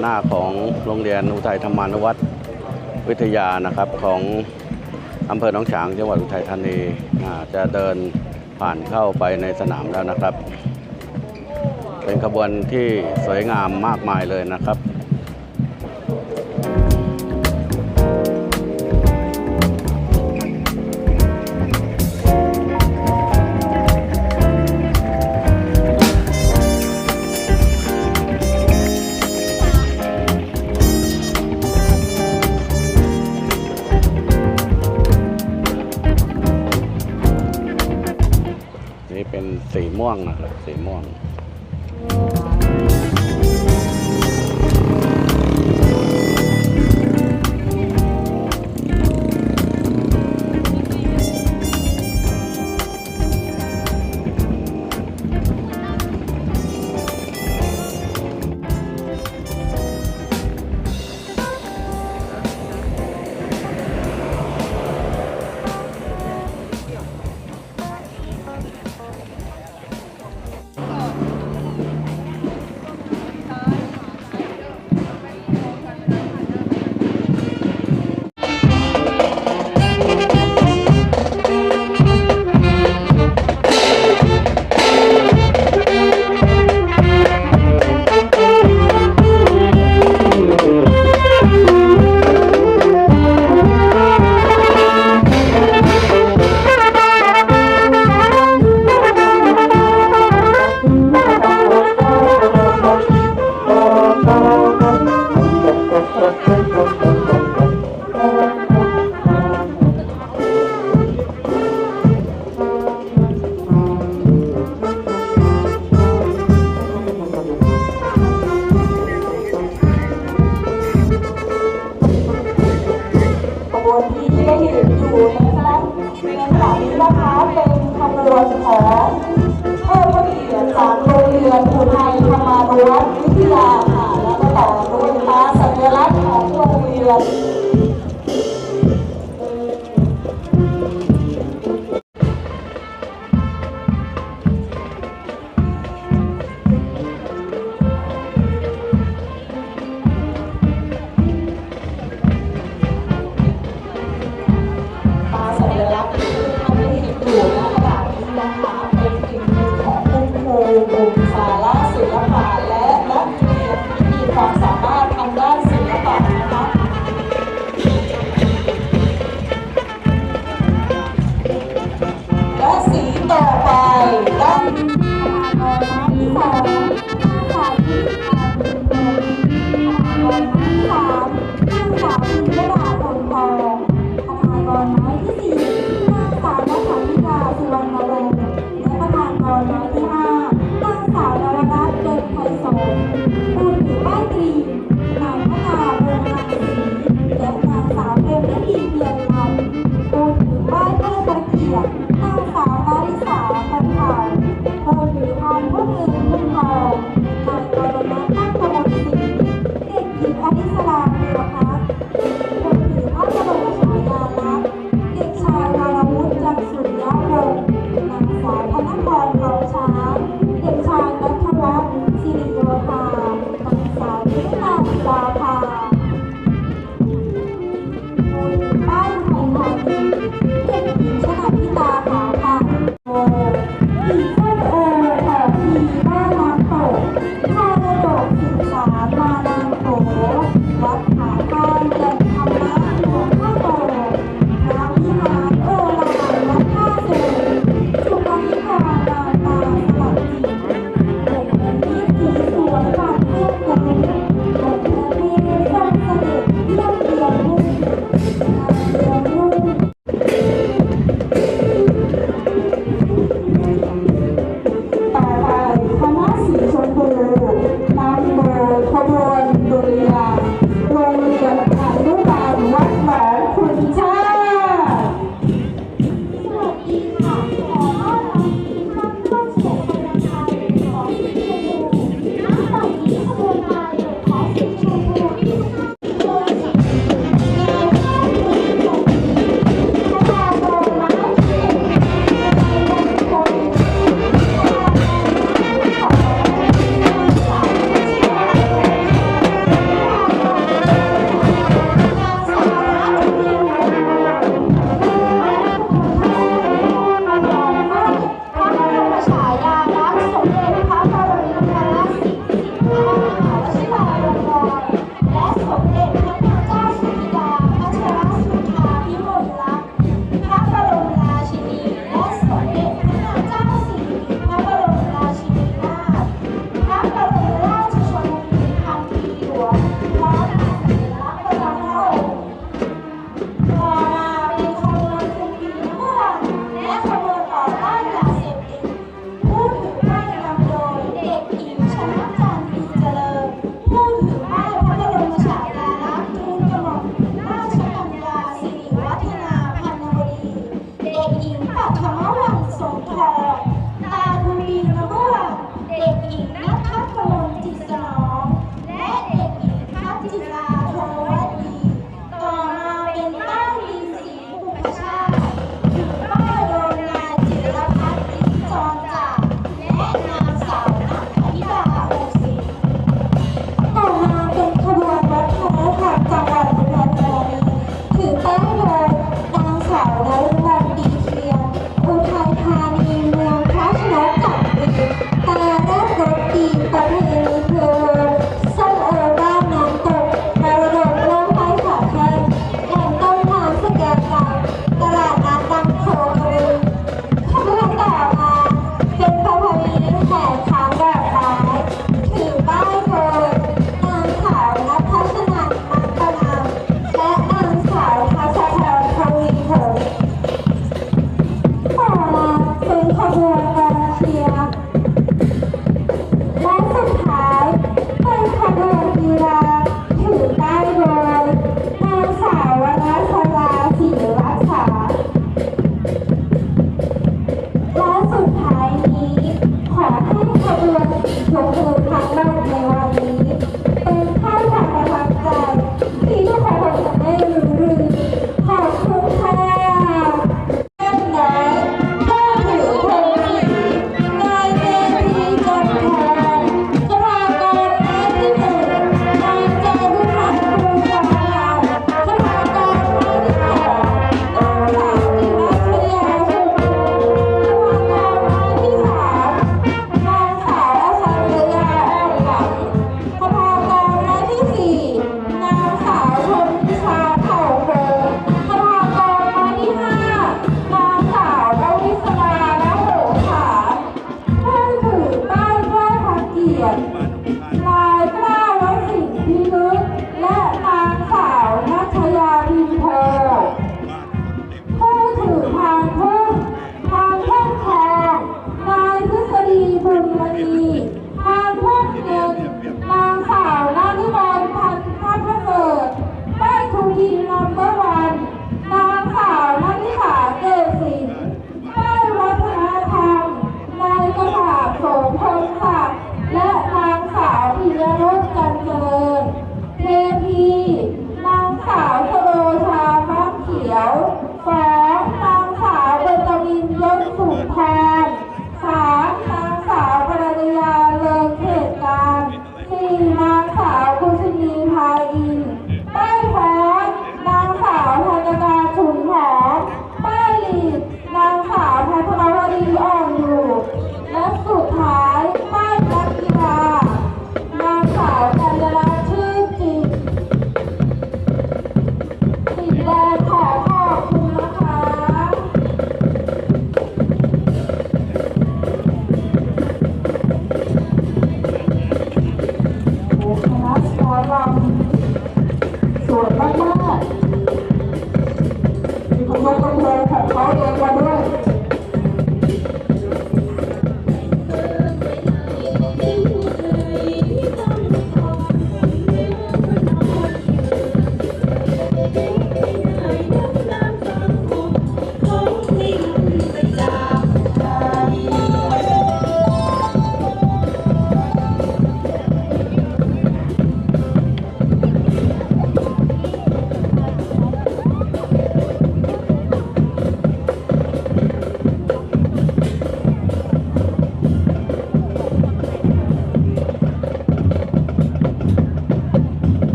หน้าของโรงเรียนอุทัยธรรมานุวัตรวิทยานะครับของอำเภอหนองฉางจังหวัดอุทัยธานีจะเดินผ่านเข้าไปในสนามแล้วนะครับ เป็นขบวนที่สวยงามมากมายเลยนะครับ สีม่วงนะครับสีม่วง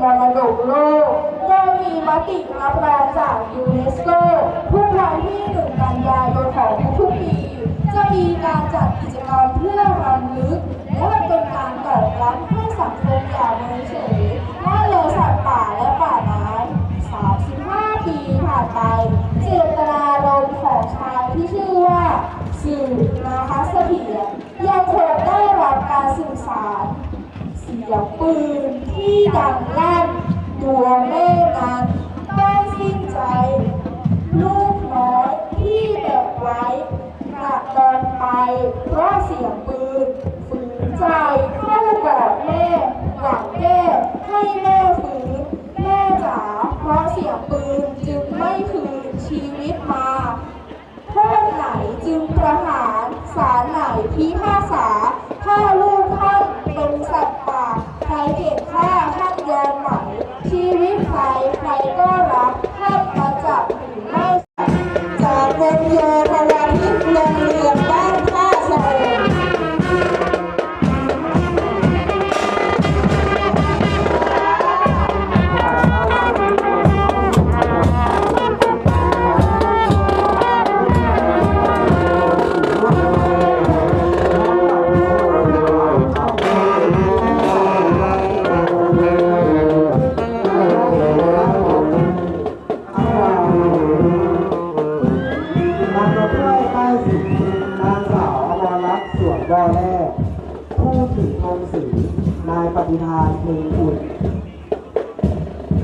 มรดกโลกโดยมีมติรับรองจากยูเนสโกทุกวันที่1กันยายนของทุกปี จะมีการจัดกิจกรรมเพื่อรำลึก และเป็นการตอบรับให้สังคมอย่างเฉยเฉยว่าเลยสัตว์ป่าและป่าไม้35 ปีผ่านไปเจตนารมณ์ของชายที่ชื่อว่าสื่อนาคเสถียรยังคงได้รับการสื่อสารเสียงปืน ที่ดังลั่นดวงเมฆนั้นไม่สิ้นใจ ลูกน้อยที่แบกไว้กระดอนไปเพราะเสียงปืนฝืนใจเข้ากอดแม่หวังแก้ให้แม่ฟื้นแม่จ๋าเพราะเสียงปืนจึงไม่คืนชีวิตมาโทษไหนจึงประหารศาลไหนพิพากษาถ้าลูกท่านเป็นสัตว์ป่าใครเห็น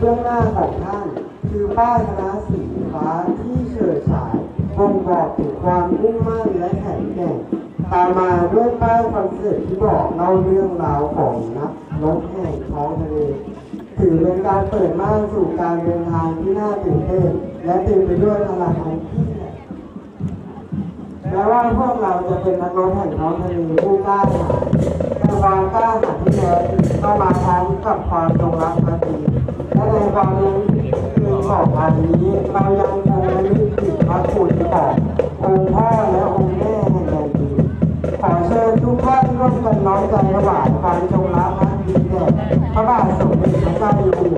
บื้องหน้าของท่าน คือป้ายคณะสีฟ้าที่เฉิดฉายบ่งบอกถึงความมุ่งมั่นและแข็งแกร่งตามมาด้วยป้ายคอนเสิร์ตที่บอกเล่าเรื่องราวของนักนกแห่งท้องทะเลถือเป็นการเปิดม่านสู่การเดินทางที่น่าตื่นเต้นและเต็มไปด้วยพลังอันยิ่งใหญ่แม้ว่าพวกเราจะเป็นนักรบแห่งท้องทะเลผู้กล้าหาญแต่ความกล้าหาญที่แท้จริงก็มาพร้อมกับความจงรักภักดี และในความนี้คือของอันนี้เรายังคงระลึกถึงพระคุณขององค์พ่อและองค์แม่แห่งแผ่นดินขอเชิญทุกท่านร่วมกันน้อมใจถวายความจงรักภักดีแด่พระบาทสมเด็จพระเจ้าอยู่หัว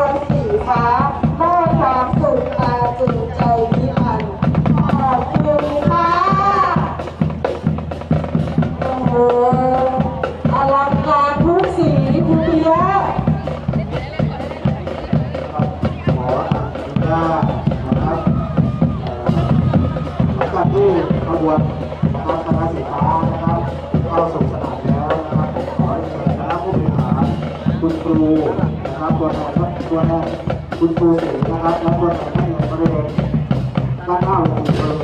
วนสีฟ้ามอบความสุขตาจุใจนิรันดร์ขอบคุณค่ะโอ้โหอลังการทุกสีคุณเพียะขออนุญาตนะครับหลังจากที่ขบวนนะครับคณะสีฟ้านะครับเข้าสู่สนามแล้วนะครับขอเชิญคณะผู้บริหารคุณครูนะครับตัวแทน ตัวแรกคุณครูสีนะครับและตัวแทนที่อยู่บริเวณด้านหน้าเวทีบริเวณครั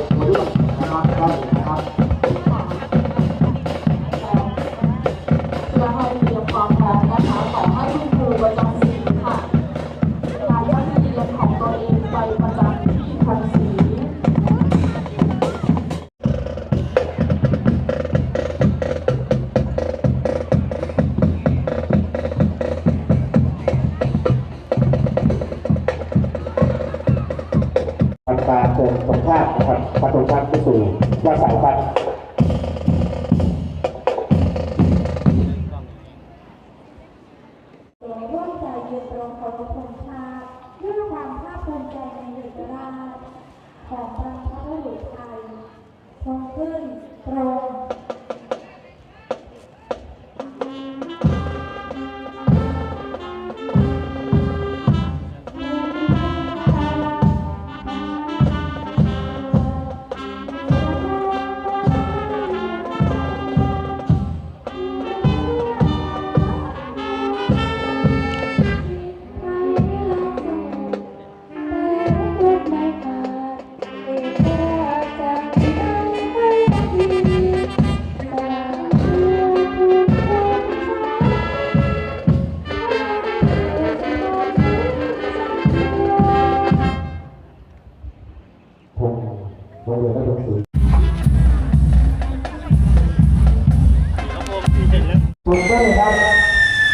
ถูกต้องครับ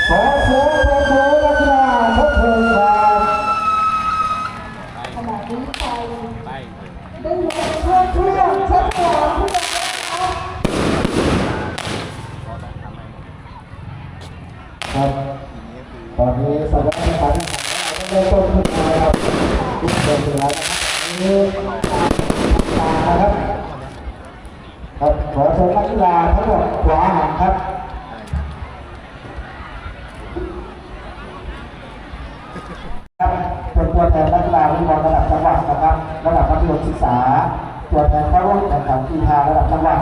ขอเสียงปรบมือนักกีฬาทุกคนครับ ขณะนี้ไฟได้ลุกเพื่อเพื่อชัดเจนเพื่อ ครับตอนนี้สถานการณ์เริ่มต้นขึ้นมาครับทุกคนเลยนะครับนี่ตานะครับ ครับขอเชิญนักกีฬาทั้งหมดขวาหันครับ ครับเป็นตัวแทนนักกีฬาวอลเลย์บอลระดับจังหวัดนะครับ ระดับมัธยมศึกษา ตัวแทนเข้า ร่วมแข่งขันกีฬาระดับจังหวัด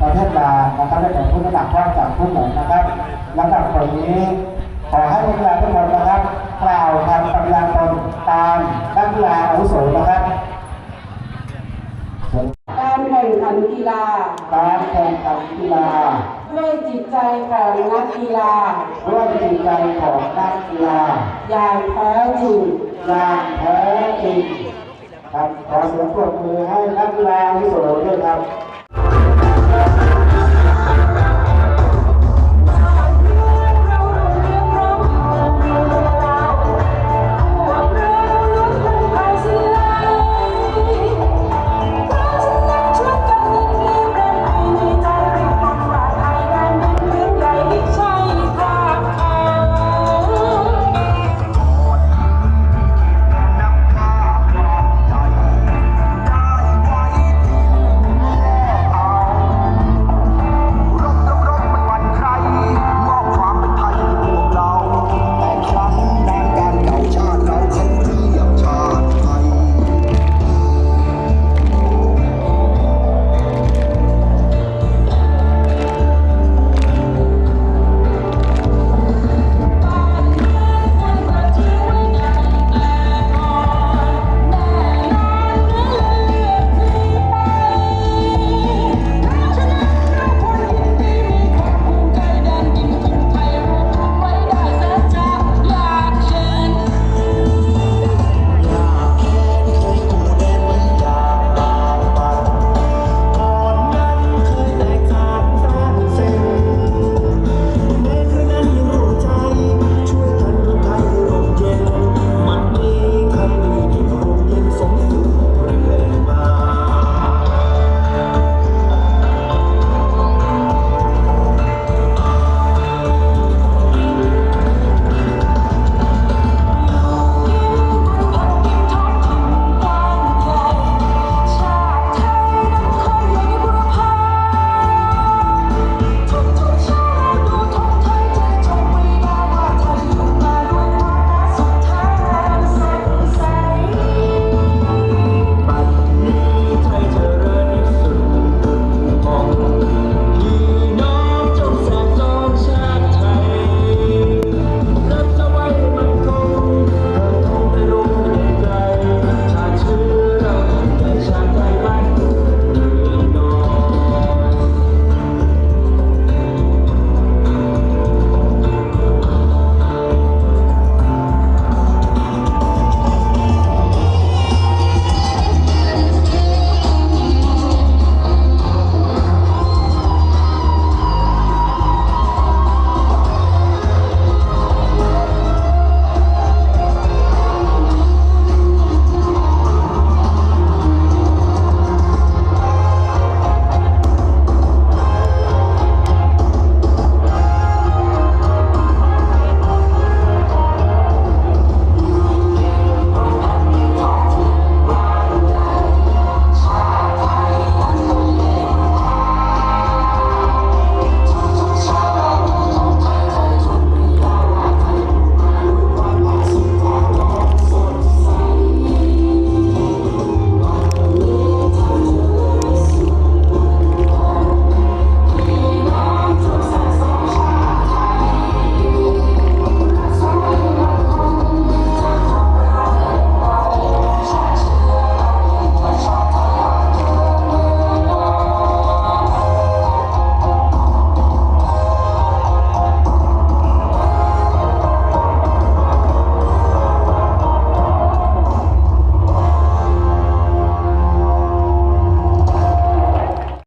ประเทศลาวนะครับได้แก่ผู้น้ำหนักว่างจากผู้หญิงนะครับลำดับต่อนี้ขอให้นักกีฬาทุกคนนะครับกล่าวคำปฏิญาณตนตามนักกีฬาอาวุโสนะครับเชิญการแข่งขันกีฬา การแข่งขันกีฬาด้วยจิตใจของนักกีฬาด้วยจิตใจของนักกีฬาอย่างแท้จริงอย่างแท้จริง ครับขอเสียงปรบมือให้นักกีฬาอาวุโสด้วยครับ